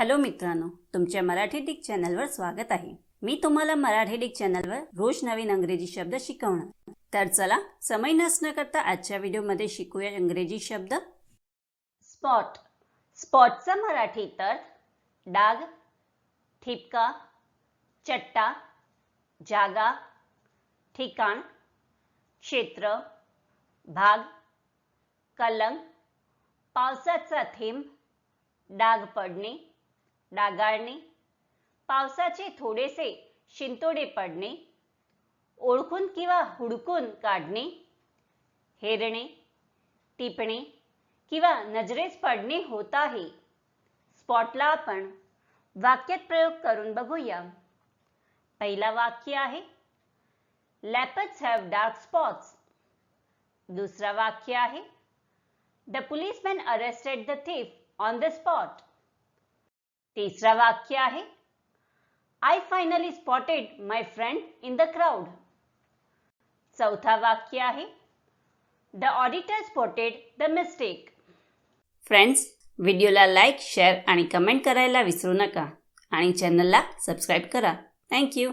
Hello मित्रांनो तुमच्या Marathi Dick चॅनलवर स्वागत आहे. मी तुम्हाला मराठी डिक चॅनलवर रोज नवीन अंग्रेजी शब्द शिकवणार. तर चला समय नसणं करता आजच्या व्हिडिओमध्ये शिकूया इंग्रजी शब्द. स्पॉट. स्पॉटचा मराठी तर डाग ठिपका चट्टा जागा ठिकाण क्षेत्र भाग कलंक पावसाचा थेंब डाग पडणे डागाळणे पावसाचे थोडेसे शिंतोडे पडणे ओळखून किंवा हुडकून काढणे हेरणे टिपणे किंवा नजरेस पडणे होत आहे. स्पॉटला आपण वाक्यात प्रयोग करून बघूया. पहिला वाक्य आहे लॅपट्स हॅव डार्क स्पॉट्स दुसरा वाक्य आहे the policeman arrested the thief on the spot तिसरा वाक्य आहे. I finally spotted my friend in the crowd चौथा वाक्य आहे. The auditor spotted the mistake friends व्हिडिओला लाईक शेअर आणि कमेंट करायला विसरू नका. आणि चॅनलला सबस्क्राईब करा. थँक्यू